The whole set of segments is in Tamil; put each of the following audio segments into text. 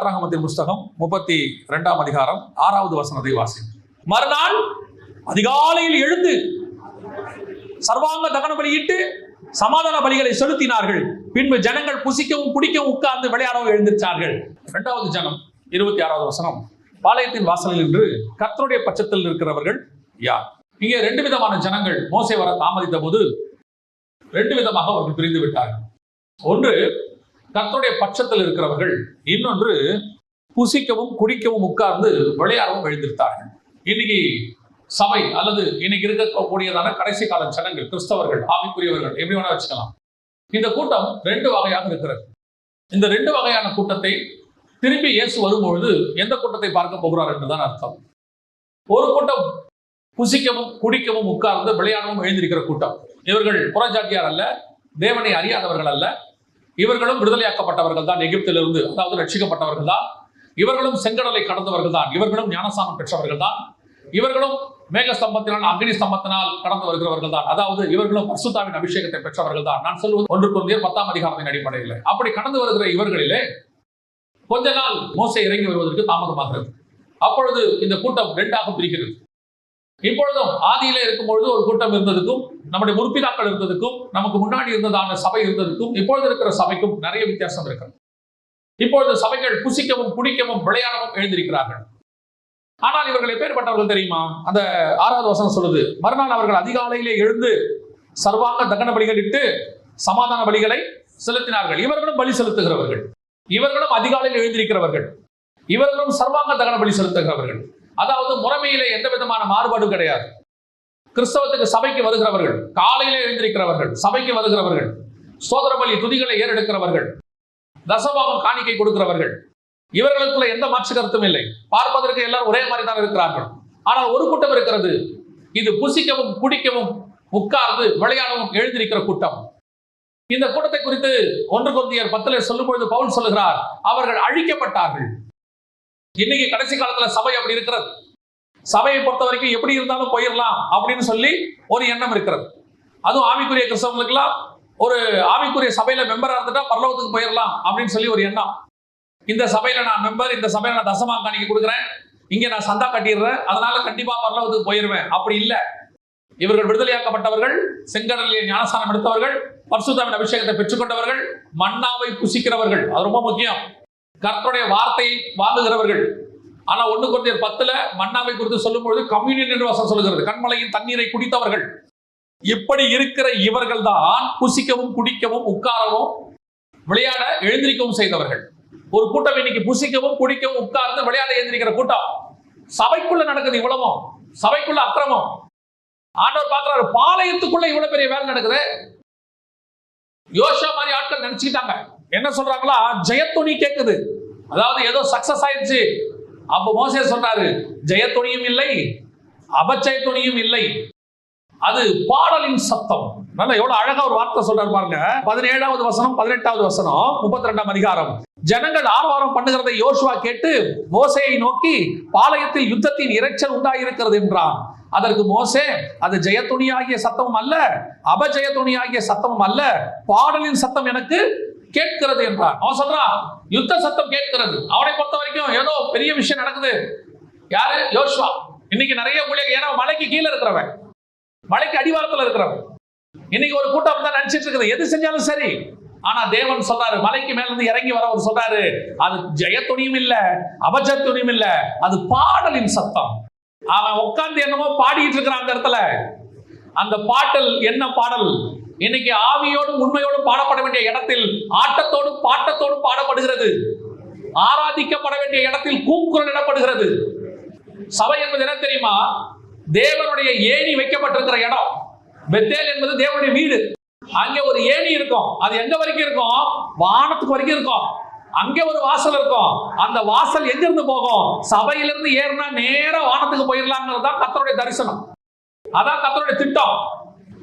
யாத்ராகமத்தின் புஸ்தகம் முப்பத்தி இரண்டாம் அதிகாரம் ஆறாவது வசனத்தை வாசி மறுநாள் அதிகாலையில் எழுந்து சர்வாங்க தகன பலியிட்டு சமாதான பலிகளை செலுத்தினார்கள். பின்பு ஜனங்கள் புசிக்கவும் குடிக்கவும் உட்கார்ந்து விளையாடவும் எழுந்திருச்சார்கள். இரண்டாவது ஜனம் இருபத்தி ஆறாவது வசனம் பாளையத்தின் வாசலில் நின்று கர்த்தருடைய பட்சத்தில் இருக்கிறவர்கள் யார்? இங்கே ரெண்டு விதமான ஜனங்கள் மோசை வர தாமதித்த போது ரெண்டு விதமாக அவர்கள் பிரிந்து விட்டார்கள். ஒன்று கர்த்தருடைய பட்சத்தில் இருக்கிறவர்கள் இன்னொன்று புசிக்கவும் குடிக்கவும் உட்கார்ந்து விளையாடவும் எழுந்திருத்தார்கள். இன்னைக்கு சபை அல்லது இன்னைக்கு இருக்கக்கூடியதான கடைசி கால ஜனங்கள் கிறிஸ்தவர்கள் ஆவிக்குரியவர்கள் எப்படி வேணா வச்சுக்கலாம். இந்த கூட்டம் ரெண்டு வகையாக இருக்கிறது. இந்த ரெண்டு வகையான கூட்டத்தை திரும்பி இயேசு வரும்பொழுது எந்த கூட்டத்தை பார்க்க போகிறார் என்றுதான் அர்த்தம். ஒரு கூட்டம் புசிக்கவும் குடிக்கவும் உட்கார்ந்து விளையாடவும் எழுந்திருக்கிற கூட்டம். இவர்கள் புறஜாத்தியார் அல்ல தேவனை அறியாதவர்கள் அல்ல இவர்களும் விடுதலையாக்கப்பட்டவர்கள் தான் எகிப்திலிருந்து அதாவது ரட்சிக்கப்பட்டவர்கள் தான். இவர்களும் செங்கடலை கடந்தவர்கள் தான். இவர்களும் ஞானசானம் பெற்றவர்கள் தான். இவர்களும் மேகஸ்தம்பத்தினால் அக்னி ஸ்தம்பத்தினால் கடந்து வருகிறவர்கள் தான். அதாவது இவர்களும் பர்சுத்தாவின் அபிஷேகத்தை பெற்றவர்கள் தான். நான் சொல்வது ஒன்று குழந்தையர் பத்தாம் அதிகாரத்தின் அடிப்படையில். அப்படி கடந்து வருகிற இவர்களிலே கொஞ்ச நாள் மோசை இறங்கி வருவதற்கு தாமதமாகிறது. அப்பொழுது இந்த கூட்டம் ரெண்டாக பிரிக்கிறது இப்பொழுதும் ஆதியிலே இருக்கும் பொழுது ஒரு கூட்டம் இருந்ததுக்கும் நம்முடைய முற்பிதாக்கள் இருந்ததுக்கும் நமக்கு முன்னாடி இருந்ததான சபை இருந்ததுக்கும் இப்பொழுது இருக்கிற சபைக்கும் நிறைய வித்தியாசம் இருக்கிறது இப்பொழுது சபைகள் புசிக்கவும் குடிக்கவும் விளையாடவும் எழுந்திருக்கிறார்கள். ஆனால் இவர்கள் எப்பேற்பட்டவர்கள் தெரியுமா? அந்த ஆறாவது வசனம் சொல்லுது மறுநாள் அவர்கள் அதிகாலையிலே எழுந்து சர்வாங்க தகன பலிகள் இட்டு சமாதான பலிகளை செலுத்தினார்கள். இவர்களும் பலி செலுத்துகிறவர்கள். இவர்களும் அதிகாலையில் எழுந்திருக்கிறவர்கள். இவர்களும் சர்வாங்க தகன பலி செலுத்துகிறவர்கள். அதாவது முறைமையில எந்த விதமான மாறுபாடும் கிடையாது. கிறிஸ்தவத்துக்கு சபைக்கு வருகிறவர்கள் காலையில எழுந்திருக்கிறவர்கள் சபைக்கு வருகிறவர்கள் சோதர பலி துதிகளை ஏறெடுக்கிறவர்கள் தசபாவம் காணிக்கை கொடுக்கிறவர்கள் இவர்களுக்குள்ள எந்த மாற்று கருத்தும் இல்லை. பார்ப்பதற்கு எல்லாரும் ஒரே மாதிரி தான் இருக்கிறார்கள். ஆனால் ஒரு கூட்டம் இருக்கிறது. இது புசிக்கவும் குடிக்கவும் உட்கார்ந்து விளையாடவும் எழுந்திருக்கிற கூட்டம். இந்த கூட்டத்தை குறித்து ஒன்று கொந்தியர் பத்தில் சொல்லும்பொழுது பவுல் சொல்லுகிறார் அவர்கள் அழிக்கப்பட்டார்கள். இன்னைக்கு கடைசி காலத்துல சபை அப்படி இருக்கிறது. சபையை பொறுத்த வரைக்கும் எப்படி இருந்தாலும் போயிடலாம் அப்படின்னு சொல்லி ஒரு எண்ணம் இருக்கிறது. அதுவும் ஆவிக்குரிய கிறிஸ்தவங்களுக்குலாம் ஒரு ஆவிக்குரிய சபையில மெம்பரா இருந்துட்டா பரலோகத்துக்கு போயிடலாம் அப்படின்னு சொல்லி ஒரு எண்ணம். இந்த சபையில நான் மெம்பர் இந்த சபையில நான் தசமா காணிக்க கொடுக்குறேன். இங்க நான் சந்தா கட்டிடுறேன். அதனால கண்டிப்பா பரலோகத்துக்கு போயிருவேன். அப்படி இல்லை. இவர்கள் விடுதலையாக்கப்பட்டவர்கள் செங்கடலில் ஞானஸ்தானம் எடுத்தவர்கள் பரிசுத்தாவின் அபிஷேகத்தை பெற்றுக்கொண்டவர்கள் மன்னாவை புசிக்கிறவர்கள். அது ரொம்ப முக்கியம். கர்த்தருடைய வார்த்தையை வாங்குகிறவர்கள். ஆனா ஒன்று குறைந்தர் பத்துல மன்னாவை குறித்து சொல்லும் பொழுது கம்யூனியன் என்று வசம் சொல்லுகிறது. கண்மலையின் தண்ணீரை குடித்தவர்கள். இப்படி இருக்கிற இவர்கள் தான் புசிக்கவும் குடிக்கவும் உட்காரவும் விளையாட எழுந்திருக்கவும் செய்தவர்கள். ஒரு கூட்டம் இன்னைக்கு புசிக்கவும் குடிக்கவும் உட்கார்ந்து விளையாட எழுந்திருக்கிற கூட்டம். சபைக்குள்ள நடக்குது இவ்வளவும் சபைக்குள்ள அக்கிரமம். ஆண்டவர் பார்க்கிறாரு பாளையத்துக்குள்ள இவ்வளவு பெரிய வேலை நடக்குது. யோசா மாதிரி ஆட்கள் நினைச்சுக்கிட்டாங்க. என்ன சொல்றாங்களா? ஜெயத்துணி கேட்குது அதாவது ஏதோ சக்சஸ் ஆயிடுச்சு. அப்ப மோசே சொன்னாரு ஜெயத்துணியும் இல்லை அபச்சய துணியும் இல்லை. அது பாடலின் சத்தம். நல்ல எவ்வளவு அழகா ஒரு வார்த்தை சொல்றாரு பாருங்க. பதினேழாவது வசனம் பதினெட்டாவது வசனம் முப்பத்தி ரெண்டாம் அதிகாரம். ஜனங்கள் ஆர்வாரம் பண்ணுகிறதை யோசுவா கேட்டு மோசையை நோக்கி பாளையத்தில் யுத்தத்தின் இரைச்சல் உண்டாயிருக்கிறது என்றான். அதற்கு மோசே அது ஜெயத்துணியாகிய சத்தமும் அல்ல அபஜய துணியாகிய சத்தமும் அல்ல. பாடலின் சத்தம் எனக்கு கேட்கிறது என்றான். அவன் சொல்றான் யுத்த சத்தம் கேட்கிறது. அவனை பொறுத்த வரைக்கும் ஏதோ பெரிய விஷயம் நடக்குது. யாரு? யோசுவா. இன்னைக்கு நிறைய ஊழியர் ஏன்னா மலைக்கு கீழே இருக்கிறவன். மலைக்கு அடிவாரத்தில் இருக்கிறவன். இன்னைக்கு ஒரு கூட்டம் தான் நினைச்சிட்டு இருக்குது. எது செஞ்சாலும் சரி. ஆனா தேவன் சொல்றாரு மலைக்கு மேல இருந்து இறங்கி வரவர் சொல்றாரு. அது ஜெயத்துணியும் இல்ல அபஜத்துணியும் இல்ல. அது பாடலின் சத்தம். அவன் உட்கார்ந்து என்னமோ பாடிட்டு இருக்கிறான் அந்த இடத்துல. அந்த பாட்டல் என்ன பாடல்? இன்னைக்கு ஆவியோடும் உண்மையோடும் பாடப்பட வேண்டிய இடத்தில் ஆட்டத்தோடும் பாட்டத்தோடும் பாடப்படுகிறது. ஆராதிக்கப்பட வேண்டிய இடத்தில் கூக்குரல் இடப்படுகிறது. சபை என்பது என்ன தெரியுமா? தேவனுடைய ஏணி வைக்கப்பட்டிருக்கிற இடம். பெத்தேல் என்பது தேவனுடைய வீடு. அங்க ஒரு ஏணி இருக்கும். அது எங்க வரைக்கும் இருக்கும்? வானத்துக்கு வரைக்கும் இருக்கும். அங்க ஒரு வாசல் இருக்கும். அந்த வாசல் எங்க இருந்து போகும்? சபையிலிருந்து ஏறினா நேரா வானத்துக்கு போயிடலாங்கிறது தான் கத்தருடைய தரிசனம். அதான் கத்தருடைய திட்டம்.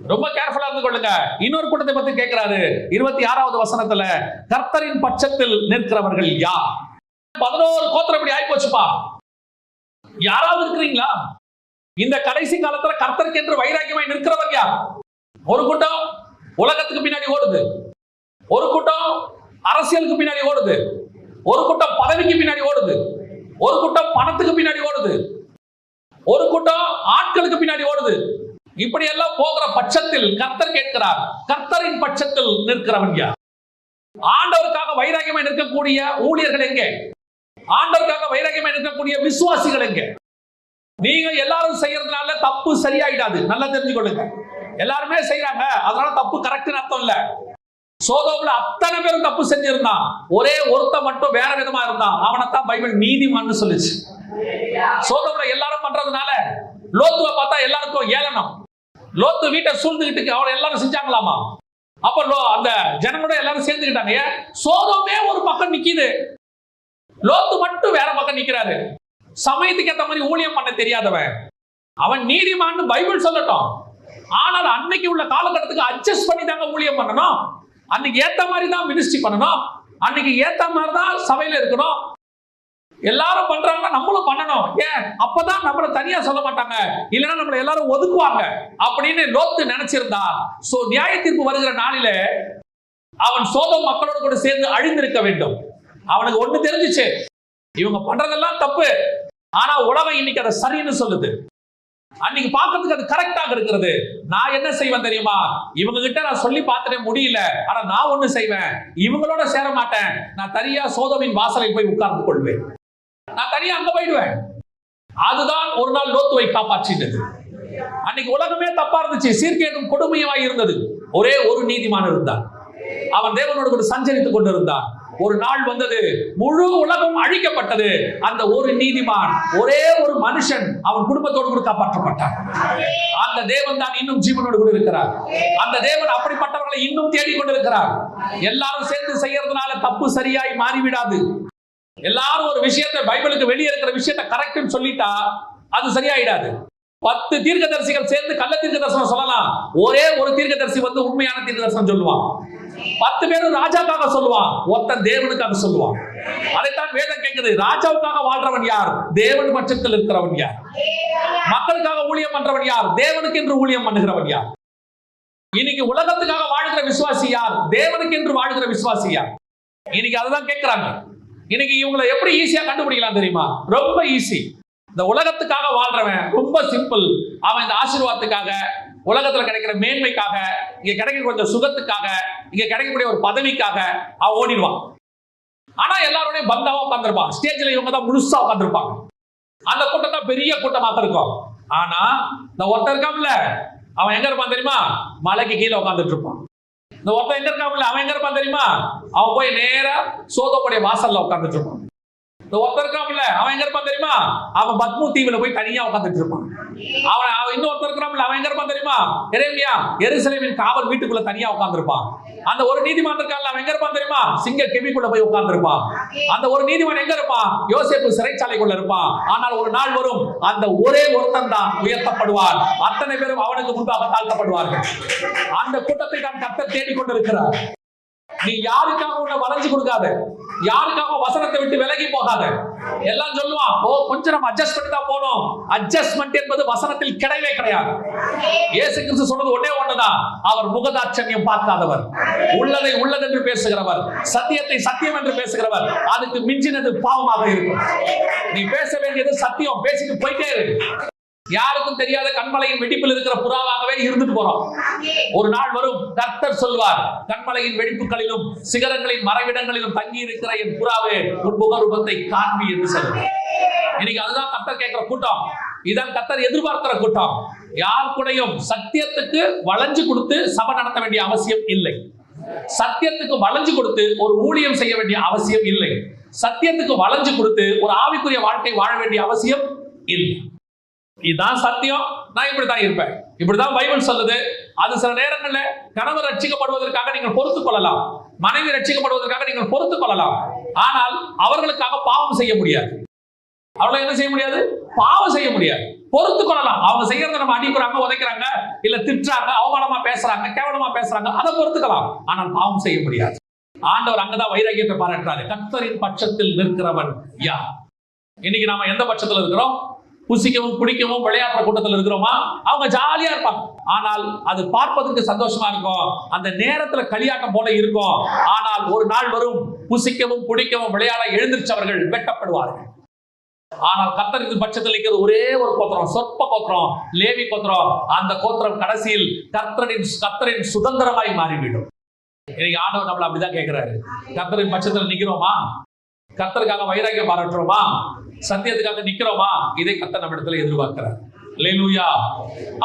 ரொம்ப கேர்ஃபுல்லா இருந்து கொள்ளுங்க. இன்னொரு கூட்டத்தை பத்தி கேட்கிறாரு இருபத்தி ஆறாவது வசனத்துல கர்த்தரின் பட்சத்தில் நிற்கிறவர்கள் யார்? பதினோரு கோத்திரம் இப்படி ஆயிப்போச்சுப்பா யாராவது இருக்கிறீங்களா? இந்த கடைசி காலத்துல கர்த்தருக்கு என்று வைராக்கியமாய் நிற்கிறவர் யார்? ஒரு கூட்டம் உலகத்துக்கு பின்னாடி ஓடுது. ஒரு கூட்டம் அரசியலுக்கு பின்னாடி ஓடுது. ஒரு கூட்டம் பதவிக்கு பின்னாடி ஓடுது. ஒரு கூட்டம் பணத்துக்கு பின்னாடி ஓடுது. ஒரு கூட்டம் ஆட்களுக்கு பின்னாடி ஓடுது. இப்படி எல்லாம் போகிற பட்சத்தில் கர்த்தர் கேட்கிறார் கர்த்தரின் பட்சத்தில் நிற்கிறவன் யார்? ஆண்டவருக்காக வைராகியமாக நிற்கக்கூடிய ஊழியர்கள் எங்கே? ஆண்டவருக்காக வைராகியமாக நிற்கக்கூடிய விசுவாசிகள் எங்கே? நீங்க எல்லாரும் செய்யறதுனால தப்பு சரியாயிடாது. நல்லா தெரிஞ்சுக்கொள்ளுங்க. எல்லாருமே செய்யறாங்க அதனால தப்பு கரெக்ட்னு அர்த்தம் இல்ல. சோதோம்ல அத்தனை பேரும் தப்பு செஞ்சிருந்தான். ஒரே ஒருத்த மட்டும் வேற விதமா இருந்தான். அவனைத்தான் பைபிள் நீதிமான்னு சொல்லுச்சு. சோதோம்ல எல்லாரும் பண்றதுனால லோத்துவை பார்த்தா எல்லாருக்கும் ஏளனம். லோத்து வீட்டை சூழ்ந்துகிட்டு அவளை எல்லாரும் செஞ்சாங்களாமா? அப்ப லோ- அந்த ஜனங்களோட எல்லாரும் சேர்ந்துக்கிட்டாங்க ஏன்? ஒரு பக்கம் நிக்குது. லோத்து மட்டும் வேற பக்கம் நிக்கிறாரு. சமயத்துக்கு ஏத்த மாதிரி ஊழியம் பண்ண தெரியாதவன். அவன் நீதிமான்னு பைபிள் சொல்லட்டும். ஆனால் அன்னைக்கு உள்ள காலகட்டத்துக்கு அட்ஜஸ்ட் பண்ணி தாங்க ஊழியம் பண்ணணும். அன்னைக்கு ஏத்த மாதிரி தான் மினிஸ்ட்ரி பண்ணணும். அன்னைக்கு ஏத்த மாதிரி தான் சபையில இருக்கணும். எல்லாரும் பண்றாங்கன்னா நம்மளும் பண்ணணும். ஏன்? அப்பதான் நம்மள தனியா சொல்ல மாட்டாங்க. இல்லைன்னா நம்மள எல்லாரும் ஒதுக்குவாங்க. அப்படின்னு லோத்து நினைச்சிருந்தா. சோ நியாய தீர்ப்பு வருகிற நாளில அவன் சோதம் மக்களோட கூட சேர்ந்து அழிந்திருக்க வேண்டும். அவனுக்கு ஒண்ணு தெரிஞ்சிச்சு. இவங்க பண்றதெல்லாம் தப்பு. ஆனா உலகம் இன்னைக்கு அதை சரின்னு சொல்லுது. அன்னைக்கு பார்க்கறதுக்கு அது கரெக்டாக இருக்கிறது. நான் என்ன செய்வேன் தெரியுமா? இவங்க கிட்ட நான் சொல்லி பார்த்துட்டே முடியல. ஆனா நான் ஒண்ணு செய்வேன். இவங்களோட சேர மாட்டேன். நான் தனியா சோதமின் வாசலை போய் உட்கார்ந்து கொள்வேன். நான் தனியா அங்க போயிடுவேன். அதுதான் ஒரு நாள் லோத்துவை காப்பாற்றிட்டது. அன்னைக்கு உலகமே தப்பா இருந்துச்சு. சீர்கேடும் கொடுமையாய் இருந்தது. ஒரே ஒரு நீதிமான் இருந்தான். அவன் தேவனோடு கூட சஞ்சரித்துக் கொண்டிருந்தான். ஒரு நாள் வந்தது. முழு உலகம் அழிக்கப்பட்டது. அந்த ஒரு நீதிமான் ஒரே ஒரு மனுஷன் அவன் குடும்பத்தோடு கூட காப்பாற்றப்பட்டான். அந்த தேவன் தான் இன்னும் ஜீவனோடு கூட இருக்கிறார். அந்த தேவன் அப்படிப்பட்டவர்களை இன்னும் தேடிக் கொண்டிருக்கிறார். எல்லாரும் சேர்ந்து செய்யறதுனால தப்பு சரியாய் மாறிவிடாது. எல்லாரும் ஒரு விஷயத்தை பைபிளுக்கு வெளியே இருக்கிற விஷயத்தை கரெக்ட்னு சொல்லிட்டா அது சரியாயிடாது. பத்து தீர்க்க தரிசிகள் சேர்ந்து கள்ள தீர்க்க தரிசனம் சொல்லலாம். ஒரே ஒரு தீர்க்கதரிசி வந்து உண்மையான தீர்க்க தரிசனம் சொல்லுவான். பத்து பேரும் ராஜாக்காக சொல்லுவான். ஒருத்தன் தேவனுக்காக சொல்லுவான். அதைத்தான் வேதம் கேட்குது. ராஜாவுக்காக வாழ்றவன் யார்? தேவன் பட்சத்தில் இருக்கிறவன் யார்? மக்களுக்காக ஊழியம் பண்றவன் யார்? தேவனுக்கு என்று ஊழியம் பண்ணுகிறவன் யார்? இன்னைக்கு உலகத்துக்காக வாழ்கிற விசுவாசி யார்? தேவனுக்கு என்று வாழ்கிற விசுவாசி யார்? இன்னைக்கு அதுதான் கேட்கிறாங்க. இன்னைக்கு இவங்களை எப்படி ஈஸியா கண்டுபிடிக்கலாம் தெரியுமா? ரொம்ப ஈஸி இந்த உலகத்துக்காக வாழ்றவன் ரொம்ப சிம்பிள் அவன் இந்த ஆசீர்வாதத்துக்காக உலகத்துல கிடைக்கிற மேன்மைக்காக இங்க கிடைக்கிற கொஞ்சம் சுகத்துக்காக இங்க கிடைக்கக்கூடிய ஒரு பதவிக்காக அவன் ஓடிடுவான். ஆனா எல்லாரோடய பந்தாவா உட்காந்துருப்பான் ஸ்டேஜ்ல இவங்க தான் முழுசா உட்காந்துருப்பாங்க அந்த கூட்டம் தான் பெரிய கூட்டமாக இருக்கும். ஆனா இந்த ஒருத்தர் இருக்கான்ல அவன் எங்க இருப்பான் தெரியுமா? மலைக்கு கீழே உட்காந்துட்டு இருப்பான். இந்த ஒருத்தன் எங்க இருக்கான்ல அவன் எங்க இருப்பான் தெரியுமா? அவன் போய் நேரா சோதோடைய வாசல்ல உட்காந்துட்டு இருப்பான். இந்த ஒருத்தர் இருக்கான்ல அவன் எங்க இருப்பான் தெரியுமா? அவன் பத்மு தீவுல போய் தனியா உட்காந்துட்டு இருப்பான். அவன் அவன் இன்னொருத்தர் இருக்கிறான்ல அவன் எங்க இருப்பான் தெரியுமா? எரேமியா எருசலேமின் காவல் வீட்டுக்குள்ள தனியா உட்காந்துருப்பான் அந்த ஒரு நீதிமான் இருக்கான்ல அவன் எங்க இருப்பான் தெரியுமா? சிங்க கெபிக்குள்ள போய் உட்கார்ந்திருப்பான் அந்த ஒரு நீதிமான் எங்க இருப்பான்? யோசேப்பு சிறைச்சாலைக்குள்ள இருப்பான். ஆனால் ஒரு நாள் வரும் அந்த ஒரே ஒருத்தன் தான் உயர்த்தப்படுவார் அத்தனை பேரும் அவனுக்கு முன்பாக தாழ்த்தப்படுவார்கள். அந்த கூட்டத்தை தான் கத்தர் தேடிக்கொண்டிருக்கிறார். நீ யாருக்காக உன்னை வளைஞ்சு கொடுக்காத? யாருக்காக வசனத்தை விட்டு விலகி போகாத? எல்லாம் சொல்லுவான் ஓ கொஞ்சம் நம்ம அட்ஜஸ்ட் பண்ணி தான் போனோம் அட்ஜஸ்ட்மெண்ட் என்பது வசனத்தில் கிடையவே கிடையாது. இயேசு கிறிஸ்து சொன்னது ஒன்னே ஒண்ணுதான். அவர் முகதாட்சண்யம் பார்க்காதவர். உள்ளதை உள்ளதென்று பேசுகிறவர். சத்தியத்தை சத்தியம் என்று பேசுகிறவர். அதுக்கு மிஞ்சினது பாவமாக இருக்கும். நீ பேச வேண்டியது சத்தியம். பேசிட்டு போயிட்டே இரு. யாருக்கும் தெரியாத கண்மலையின் வெடிப்பில் இருக்கிற புறாவாகவே இருந்துட்டு போறோம். ஒரு நாள் வரும் கர்த்தர் சொல்வார் கண்மலையின் வெடிப்புகளிலும் சிகரங்களின் மறைவிடங்களிலும் தங்கி இருக்கிற என் புறாவே உன் முகரூபத்தை காண்பி என்று சொல்லுவார் இன்னைக்கு அதுதான் கர்த்தர் கேட்கிற கூட்டம். இதான் கர்த்தர் எதிர்பார்க்கிற கூட்டம். யார் கூடயும் சத்தியத்துக்கு வளைஞ்சு கொடுத்து சபை நடத்த வேண்டிய அவசியம் இல்லை. சத்தியத்துக்கு வளைஞ்சு கொடுத்து ஒரு ஊழியம் செய்ய வேண்டிய அவசியம் இல்லை. சத்தியத்துக்கு வளைஞ்சு கொடுத்து ஒரு ஆவிக்குரிய வாழ்க்கை வாழ வேண்டிய அவசியம் இல்லை. இதுதான் சத்தியம். நான் இப்படித்தான் இருப்பேன். இப்படிதான் பைபிள் சொல்லுது. அது சில நேரங்களில் கணவர் ரட்சிக்கப்படுவதற்காக நீங்கள் பொறுத்துக் கொள்ளலாம். மனைவி ரட்சிக்கப்படுவதற்காக நீங்கள் பொறுத்துக் கொள்ளலாம். ஆனால் அவர்களுக்காக பாவம் செய்ய முடியாது. அவளை என்ன செய்ய முடியாது? பாவம் செய்ய முடியாது. பொறுத்து கொள்ளலாம். அவங்க செய்யறத நம்ம அடிக்கிறாங்க உதைக்கிறாங்க இல்ல திட்டுறாங்க அவமானமா பேசுறாங்க கேவலமா பேசுறாங்க அதை பொறுத்துக்கலாம். ஆனால் பாவம் செய்ய முடியாது. ஆண்டவர் அங்கதான் வைராகியத்தை பாராட்டுறாரு. கத்தரின் பட்சத்தில் நிற்கிறவன் யார்? இன்னைக்கு நாம எந்த பட்சத்துல இருக்கிறோம்? புசிக்கவும் குடிக்கவும் விளையாடுற கூட்டத்தில் இருக்கிறோமா? அவங்க ஜாலியா இருப்பாங்க. ஆனால் அது பார்ப்பதற்கு சந்தோஷமா இருக்கும். அந்த நேரத்துல களியாட்டம் போல இருக்கும். ஆனால் ஒரு நாள் வரும் புசிக்கவும் குடிக்கவும் விளையாட எழுந்திருச்சவர்கள் வெட்டப்படுவார்கள். ஆனால் கத்தருக்கு பட்சத்தில் இருக்கிறது ஒரே ஒரு கோத்திரம் சொற்ப கோத்திரம் லேவி கோத்திரம். அந்த கோத்திரம் கடைசியில் கர்த்தரின் கத்தரின் சுதந்திரமாய் மாறிவிடும். இன்னைக்கு ஆண்டவர் நம்மள அப்படிதான் கேட்கிறாரு. கர்த்தரின் பட்சத்தில் நிக்கிறோமா கத்தருக்காக வைராக்கியம் பாராட்டுறோமா? சத்தியத்துக்காக நிக்கிறோமா? இதை கத்த நம்ம இடத்துல எதிர்பார்க்கிறார். லேலூயா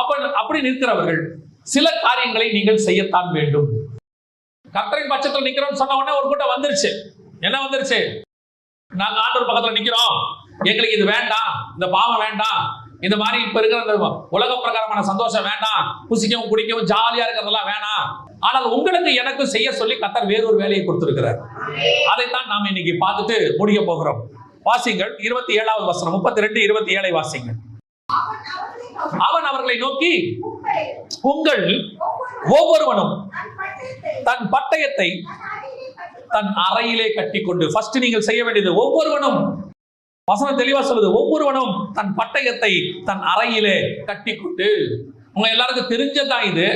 அப்ப அப்படி நிற்கிறவர்கள் சில காரியங்களை நீங்கள் செய்யத்தான் வேண்டும். கத்தரின் பட்சத்தில் நிக்கிறோம்னு சொன்ன உடனே ஒரு கூட்டம் வந்துருச்சு. என்ன வந்துருச்சு? நாங்க ஆண்டவர் பக்கத்துல நிக்கிறோம். எங்களுக்கு இது வேண்டாம். இந்த பாவம் வேண்டாம். இந்த மாதிரி இப்ப இருக்கிற அந்த உலக பிரகாரமான சந்தோஷம் வேண்டாம். புசிக்கவும் குடிக்கவும் ஜாலியா இருக்கிறதெல்லாம் வேணாம். ஆனால் உங்களுக்கு எனக்கு செய்ய சொல்லி கத்தர் வேறொரு வேலையை கொடுத்திருக்கிறார். அதைத்தான் நாம் இன்னைக்கு பார்த்துட்டு முடிய போகிறோம். வாசிங்கள் இருபத்தி ஏழாவது வசனம் முப்பத்தி ரெண்டு இருபத்தி ஏழை வாசிங்கள் அவன் அவர்களை நோக்கி உங்கள் ஒவ்வொருவனும் தன் பட்டயத்தை தன் அறையிலே கட்டிக்கொண்டு. ஃபர்ஸ்ட் நீங்கள் செய்ய வேண்டியது ஒவ்வொருவனும் வசனம் தெளிவா சொல்லுது ஒவ்வொருவனும் தன் பட்டயத்தை தன் அறையிலே கட்டிக்கொண்டு. உங்க எல்லாருக்கும் தெரிஞ்சதான் இது?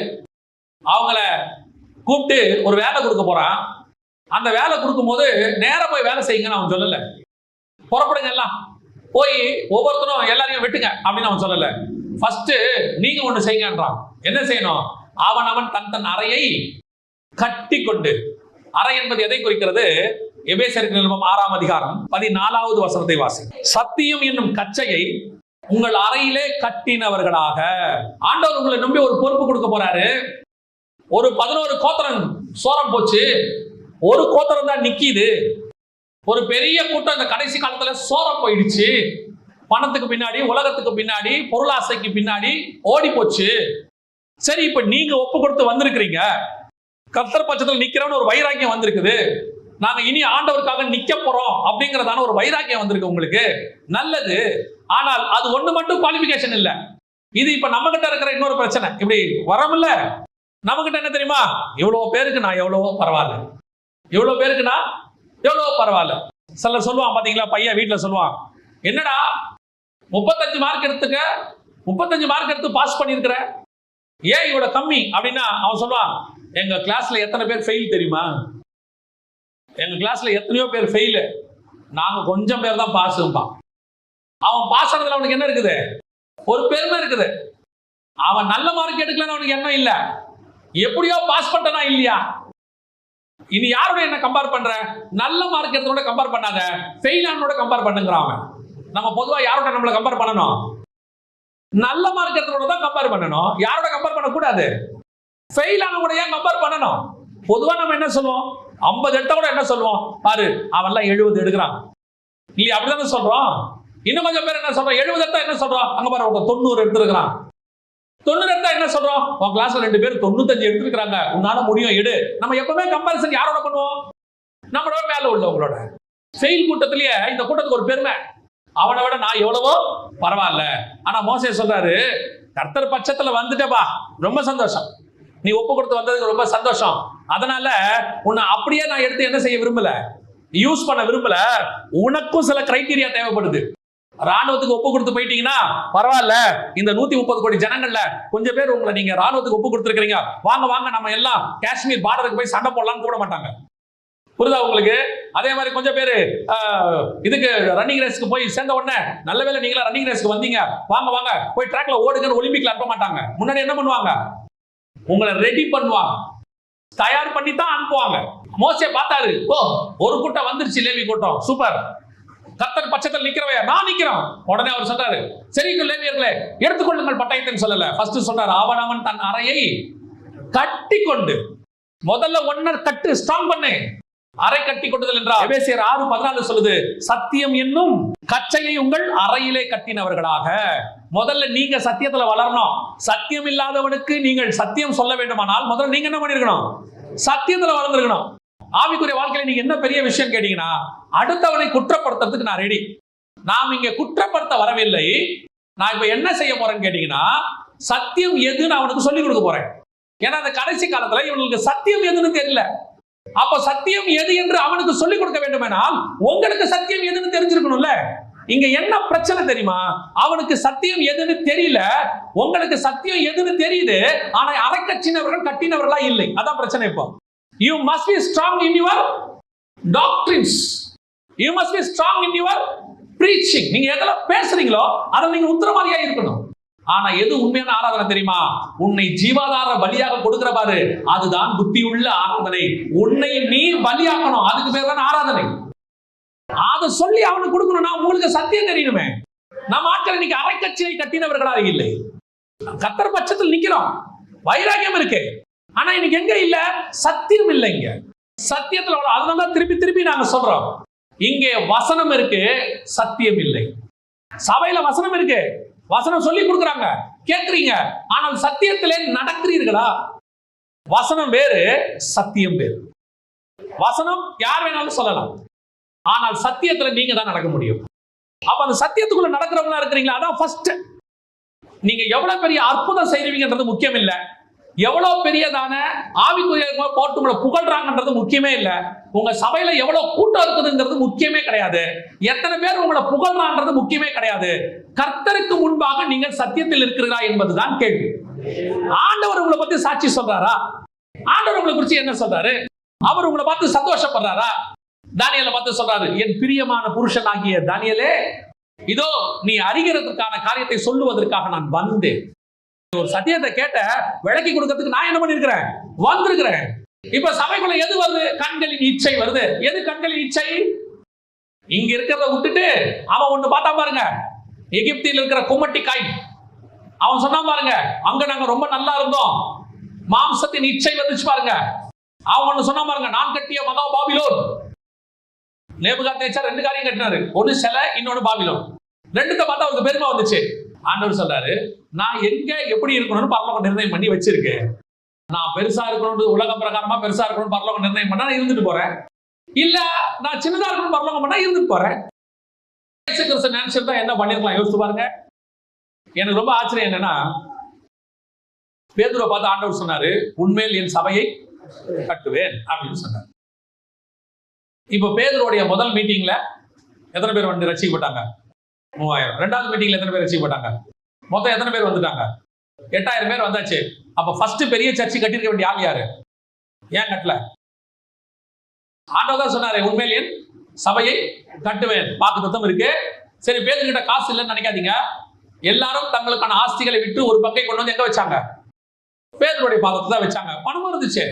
அவங்கள கூப்பிட்டு ஒரு வேலை கொடுக்க போறான். அந்த வேலை கொடுக்கும்போது நேரம் போய் வேலை செய்யுங்கன்னு அவன் சொல்லல. புறப்படுங்க எல்லாம். போய் ஒவ்வொருத்தரும் எல்லாரையும் வெட்டுங்க அப்படின்னு அவன் சொல்லல. ஃபர்ஸ்ட் நீங்க ஒண்ணு செய்யுங்கன்றான். என்ன செய்யணும்? அவன் அவன் தன் தன் அறையை கட்டி கொண்டு அறை என்பது எதை குறிக்கிறது? எபேசரின் நிருபம் ஆறாம் அதிகாரம் பதினாலாவது வசனத்தை வாசி சத்தியம் என்னும் கச்சையை உங்கள் அறையிலே கட்டினவர்களாக. ஆண்டவர் உங்களை நம்பி ஒரு பொறுப்பு கொடுக்க போறாரு. ஒரு பதினோரு கோத்திரம் சோரம் போச்சு. ஒரு கோத்திரம் தான் நிக்கிது. ஒரு பெரிய கூட்டம் இந்த கடைசி காலத்துல சோர போயிடுச்சு. பணத்துக்கு பின்னாடி உலகத்துக்கு பின்னாடி பொருளாசைக்கு பின்னாடி ஓடி போச்சு. சரி இப்ப நீங்க ஒப்பு கொடுத்து வந்திருக்கிறீங்க. கர்த்தர் பட்சத்தில் நிக்கிறோம்னு ஒரு வைராக்கியம் வந்திருக்குது. நாங்க இனி ஆண்டவருக்காக நிக்க போறோம் அப்படிங்கறதான ஒரு வைராக்கியம் வந்திருக்கு உங்களுக்கு. நல்லது. ஆனால் அது ஒண்ணு மட்டும் குவாலிபிகேஷன் இல்ல. இது இப்ப நம்ம கிட்ட இருக்கிற இன்னொரு பிரச்சனை. இப்படி வரமில்ல. நம்ம கிட்ட என்ன தெரியுமா? இவ்வளவு பேருக்கு நான் எவ்வளவோ பரவாயில்ல. இவ்வளவு பேருக்கு நான் எவ்வளோ பரவாயில்ல. சிலர் சொல்லுவான் பார்த்தீங்களா பையன் வீட்டில் சொல்லுவான் என்னடா முப்பத்தஞ்சு மார்க் எடுத்துக்க முப்பத்தஞ்சு மார்க் எடுத்து பாஸ் பண்ணியிருக்கிற? ஏன் இவ்வளோ கம்மி? அப்படின்னா அவன் சொல்லுவான் எங்கள் கிளாஸில் எத்தனை பேர் ஃபெயில் தெரியுமா? எங்கள் கிளாஸில் எத்தனையோ பேர் ஃபெயிலு நாங்கள் கொஞ்சம் பேர் தான் பாஸ்பான் அவன் பாஸ் ஆனதுல அவனுக்கு என்ன இருக்குது? ஒரு பெருமை இருக்குது. அவன் நல்ல மார்க் எடுக்கலன்னு அவனுக்கு எண்ணம் இல்லை. எப்படியோ பாஸ் பண்ணிட்டனா இல்லையா? இனி யாரோட என்ன கம்பேர் பண்ற? நல்ல மார்க் எடுத்தோட கம்பேர் பண்ணாத. ஃபெயிலானோட கம்பேர் பண்ணுங்கிறான் அவன். நம்ம பொதுவா யாரோட நம்மள கம்பேர் பண்ணணும்? நல்ல மார்க் எடுத்தோட தான் கம்பேர் பண்ணணும். யாரோட கம்பேர் பண்ணக்கூடாது? ஃபெயிலான கூட ஏன் கம்பேர் பண்ணணும்? பொதுவா நம்ம என்ன சொல்லுவோம்? ஐம்பது எடுத்த கூட என்ன சொல்லுவோம்? பாரு அவன்லாம் எழுபது எடுக்கிறான். இல்லையா அப்படிதானே சொல்றோம்? இன்னும் கொஞ்சம் பேர் என்ன சொல்றோம்? எழுபது எடுத்தா என்ன சொல்றோம்? அங்க பாரு தொண்ணூறு எடுத்திருக்கிறான். தொண்ணூறு எடுத்தா என்ன சொல்றோம்? உன் கிளாஸ்ல ரெண்டு பேர் தொண்ணூத்தஞ்சு எடுத்துருக்காங்க உன்னால முடியும் எடு. நம்ம எப்பவுமே கம்பாரிசன் யாரோட பண்ணுவோம்? நம்மளோட மேல உள்ளவங்களோட. செயல் கூட்டத்திலேயே இந்த கூட்டத்துக்கு ஒரு பெருமை. அவனை விட நான் எவ்வளவோ பரவாயில்ல. ஆனா மோசே சொல்றாரு கர்த்தர் பட்சத்துல வந்துட்டப்பா. ரொம்ப சந்தோஷம். நீ ஒப்பு கொடுத்து வந்ததுக்கு ரொம்ப சந்தோஷம். அதனால உன்னை அப்படியே நான் எடுத்து என்ன செய்ய விரும்பல? யூஸ் பண்ண விரும்பல. உனக்கும் சில கிரைட்டீரியா தேவைப்படுது. ராணுவத்துக்கு ஒப்பு கொடுத்து போயிட்டீங்கன்னா பரவாயில்ல. இந்த நூத்தி முப்பது கோடி ஜனங்கள்ல கொஞ்சம் பேர் உங்களை நீங்க ராணுவத்துக்கு ஒப்பு கொடுத்துருக்கீங்க வாங்க வாங்க நம்ம எல்லாம் காஷ்மீர் பார்டருக்கு போய் சண்டை போடலாம்னு கூட மாட்டாங்க. புரிதா உங்களுக்கு? அதே மாதிரி கொஞ்சம் பேர் இதுக்கு ரன்னிங் ரேஸ்க்கு போய் சேர்ந்த உடனே நல்ல வேலை நீங்களா ரன்னிங் ரேஸ்க்கு வந்தீங்க. வாங்க வாங்க போய் ட்ராக்ல ஓடுங்கன்னு ஒலிம்பிக்ல அனுப்ப மாட்டாங்க. முன்னாடி என்ன பண்ணுவாங்க? உங்களை ரெடி பண்ணுவாங்க. தயார் பண்ணி தான் அனுப்புவாங்க. மோசே பார்த்தாரு. ஓ ஒரு கூட்டம் வந்துருச்சு லேவி கூட்டம். சூப்பர் கத்தர் பட்சத்தில் நிக்கிறவையா? நான் நிக்கிறோம். உடனே அவர் சொல்றாரு சரி லேவியர்களே எடுத்துக்கொள்ளுங்கள் பட்டயத்தைன்னு சொல்லல. ஃபர்ஸ்ட் சொன்னார் அவன் அவன் தன் அறையை கட்டி கொண்டு முதல்ல ஒன்னர் கட்டு ஸ்ட்ராங் பண்ணு. அறை கட்டி கொண்டுதல் என்றால் எபேசியர் ஆறு பதினாலு சொல்லுது சத்தியம் என்னும் கச்சையை உங்கள் அறையிலே கட்டினவர்களாக. முதல்ல நீங்க சத்தியத்துல வளரணும். சத்தியம் இல்லாதவனுக்கு நீங்கள் சத்தியம் சொல்ல வேண்டுமானால் முதல்ல நீங்க என்ன பண்ணிருக்கணும்? சத்தியத்துல வளர்ந்துருக்கணும். ஆவிக்குரிய வாழ்க்கையில நீங்க என்ன பெரிய விஷயம் கேட்டீங்கன்னா அடுத்தவனை குற்றப்படுத்துறதுக்கு நான் ரெடி நாம் இங்க குற்றப்படுத்த வரவில்லை. நான் இப்ப என்ன செய்ய போறேன்னு கேட்டீங்கன்னா சத்தியம் எதுன்னு அவனுக்கு சொல்லிக் கொடுக்க போறேன். ஏன்னா அந்த கடைசி காலத்துல இவனுக்கு சத்தியம் எதுன்னு தெரியல. அப்ப சத்தியம் எது என்று அவனுக்கு சொல்லிக் கொடுக்க வேண்டுமானால் உங்களுக்கு சத்தியம் எதுன்னு தெரிஞ்சிருக்கணும்ல? இங்க என்ன பிரச்சனை தெரியுமா? அவனுக்கு சத்தியம் எதுன்னு தெரியல. உங்களுக்கு சத்தியம் எதுன்னு தெரியுது. ஆனா அரைக்கட்சினவர்கள் கட்டினவர்களா இல்லை. அதான் பிரச்சனை இப்போ. You must be strong in your doctrines you must be strong in your preaching நீங்க எதெல்லாம் பேசுறீங்களோ அதை நீங்க உத்தரவாதியா இருக்கணும். ஆனா எது உண்மையான ஆராதனை தெரியுமா? உன்னை ஜீவாதார பலியாக கொடுக்கிற பாரு. அதுதான் புத்தியுள்ள ஆராதனை. உன்னை நீ பலியாக்கணும். அதுக்கு பேர் தான் ஆராதனை. அதை சொல்லி அவனுக்கு கொடுக்கணும்னா உங்களுக்கு சத்தியம் தெரியணுமே. நம்ம ஆட்கள் இன்னைக்கு அரைக்கட்சியை கட்டினவர்களாக இல்லை. கத்தர் பட்சத்தில் நிக்கிறோம். வைராகியம் இருக்கு. ஆனா இன்னைக்கு எங்க இல்ல? சத்தியம் இல்லை இங்க சத்தியத்துல வர- அதனால திருப்பி திருப்பி நாங்க சொல்றோம். இங்கே வசனம் இருக்கு சத்தியம் இல்லை. சபையில வசனம் இருக்கு. வசனம் சொல்லி கொடுக்குறாங்க. கேட்குறீங்க ஆனால் சத்தியத்திலே நடக்கிறீர்களா? வசனம் வேறு சத்தியம் வேறு. வசனம் யார் வேணாலும் சொல்லலாம். ஆனால் சத்தியத்துல நீங்க தான் நடக்க முடியும். அப்ப அந்த சத்தியத்துக்குள்ள நடக்கிறவங்களா இருக்கிறீங்களா? அதான் ஃபர்ஸ்ட் நீங்க எவ்வளவு பெரிய அற்புதம் செய்வீங்கன்றது முக்கியம் இல்லை. எவ்வளவு பெரியதான ஆவிக்குரிய போட்டு உங்களை புகழ்றாங்கன்றது முக்கியமே இல்ல. உங்க சபையில எவ்வளவு கூட்டம் இருக்குதுங்கிறது முக்கியமே கிடையாது. எத்தனை பேர் உங்களை புகழ்றான்றது முக்கியமே கிடையாது. கர்த்தருக்கு முன்பாக நீங்கள் சத்தியத்தில் இருக்கிறீரா என்பதுதான் கேள்வி. ஆண்டவர் உங்களை பத்தி சாட்சி சொல்றாரா? ஆண்டவர் உங்களை குறிச்சு என்ன சொல்றாரு? அவர் உங்களை பார்த்து சந்தோஷப்படுறாரா? தானியலை பார்த்து சொல்றாரு என் பிரியமான புருஷன் ஆகிய தானியலே இதோ நீ அறிகிறதுக்கான காரியத்தை சொல்லுவதற்காக நான் வந்தேன். ஒரு சத்தியத்தை கேட்ட விளக்கி கொடுக்கறதுக்கு நான் என்ன பண்ணிருக்கிறேன்? வந்திருக்கிறேன். இப்ப சபைக்குள்ள எது வருது? கண்களின் இச்சை வருது. எது கண்களின் இச்சை? இங்க இருக்கிறத விட்டுட்டு அவன் ஒண்ணு பார்த்தா பாருங்க. எகிப்தில் இருக்கிற குமட்டி காய். அவன் சொன்னான் பாருங்க அங்க நாங்க ரொம்ப நல்லா இருந்தோம். மாம்சத்தின் இச்சை வந்துச்சு பாருங்க. அவன் ஒண்ணு சொன்னா பாருங்க நான் கட்டிய மகா பாபிலோன். நேபுகாத்நேச்சர் ரெண்டு காரியம் கட்டினாரு. ஒன்னு சிலை இன்னொன்னு பாபிலோன். ரெண்டுத்த பார்த்தா அவருக்கு பெருமை வந்துச்சு. ஆண்டவர் சொல்றாரு நான் எங்க எப்படி இருக்கணும்னு பரலோகம் நிர்ணயம் பண்ணி வச்சிருக்கேன். நான் பெருசா இருக்கணும் உலக பிரகாரமா பெருசா இருக்கணும் பரலோகம் நிர்ணயம் பண்ணா நான் இருந்துட்டு போறேன். இல்ல நான் சின்னதா இருக்கணும் பரலோகம் பண்ணா இருந்துட்டு போறேன். இயேசு கிறிஸ்து நினைச்சிருந்தா என்ன பண்ணிருக்கலாம்? யோசிச்சு பாருங்க. எனக்கு ரொம்ப ஆச்சரியம் என்னன்னா பேதுரை பார்த்து ஆண்டவர் சொன்னாரு உண்மையில் என் சபையை கட்டுவேன் அப்படின்னு சொன்னார். இப்ப பேதுருடைய முதல் மீட்டிங்ல எத்தனை பேர் வந்து ரசிக்கப்பட்டாங்க? மூவாயிரம். ரெண்டாவது மீட்டிங்ல எத்தனை பேர் ரசிக்கப்பட்டாங்க மொத்தம் எத்தனை பேர் வந்துட்டாங்க? எட்டாயிரம் பேர் வந்தாச்சு. அப்ப ஃபர்ஸ்ட் பெரிய சர்ச்சை கட்டிருக்க வேண்டிய ஆள் யாரு? ஏன் கட்டல? ஆண்டவர் தான் சொன்னாரு உண்மையில் சபையை கட்டுவேன். வாக்கு தத்துவம் இருக்கு. சரி பேருக்கிட்ட காசு இல்லைன்னு நினைக்காதீங்க. எல்லாரும் தங்களுக்கான ஆஸ்திகளை விட்டு ஒரு பக்கை கொண்டு வந்து எங்க வச்சாங்க? பேதருடைய பாதத்தை தான் வச்சாங்க. பணமும் இருந்துச்சு.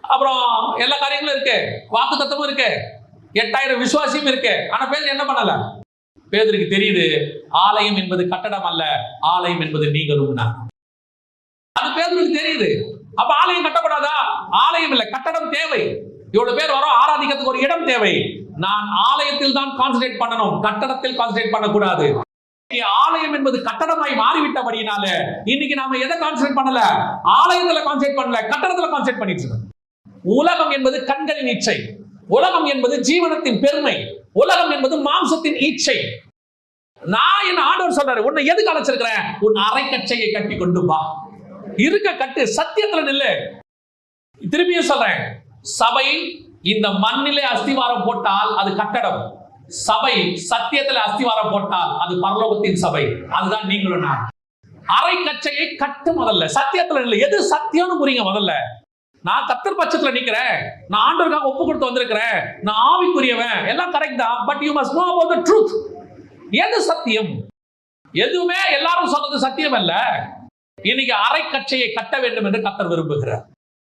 அப்புறம் எல்லா காரியங்களும் இருக்கு. வாக்கு தத்துவம் இருக்கு. எட்டாயிரம் விசுவாசியும் இருக்கு. ஆனா பேர் என்ன பண்ணல? பேதருக்கு தெரியுது ஆலயம் என்பது கட்டடம் அல்ல ஆலயம் என்பது நீங்களும் நான். அது பேதருக்கு தெரியுது. அப்ப ஆலயம் கட்டப்படாதா? ஆலயம் இல்ல கட்டடம் தேவை. இவ்வளவு பேர் வரோம் ஆராதிக்கிறதுக்கு ஒரு இடம் தேவை. நான் ஆலயத்தில் தான் கான்சன்ட்ரேட் பண்ணணும் கட்டடத்தில் கான்சன்ட்ரேட் பண்ணக்கூடாது. ஆலயம் என்பது கட்டடமாய் மாறிவிட்டபடினால இன்னைக்கு நாம எதை கான்சன்ட்ரேட் பண்ணல? ஆலயத்துல கான்சன்ட்ரேட் பண்ணல கட்டடத்துல கான்சன்ட்ரேட் பண்ணிட்டு இருக்கோம். உலகம் என்பது கண்களின் இச்சை உலகம் என்பது ஜீவனத்தின் பெருமை. உலகம் என்பது மாம்சத்தின் இச்சை நான் என்ன ஆண்டவர் சொல்றாரு? உன்னை எதுக்கு அழைச்சிருக்கிறேன்? உன் அரைக்கச்சையை கட்டி கொண்டு வா. இருக்க கட்டு சத்தியத்துல நில்லு. திரும்பியும் சொல்றேன். சபை இந்த மண்ணிலே அஸ்திவாரம் போட்டால் அது கட்டடம். சபை சத்தியத்துல அஸ்திவாரம் போட்டால் அது பரலோகத்தின் சபை. அதுதான் நீங்களும் நான். அரை கச்சையை கட்டு முதல்ல. சத்தியத்துல இல்லை எது சத்தியம்னு புரியுங்க முதல்ல. நான் கத்தர் பட்சத்துல நிக்கிறேன். நான் ஆண்டவருக்காக ஒப்பு கொடுத்து வந்திருக்கிறேன். நான் ஆவிக்குரியவன். எல்லாம் கரெக்ட் தான். But you must know about the truth எது சத்தியம்? எதுவுமே எல்லாரும் சொன்னது சத்தியம் அல்ல இன்னைக்கு அரை கட்சியை கட்ட வேண்டும் என்று கத்தர் விரும்புகிறார்.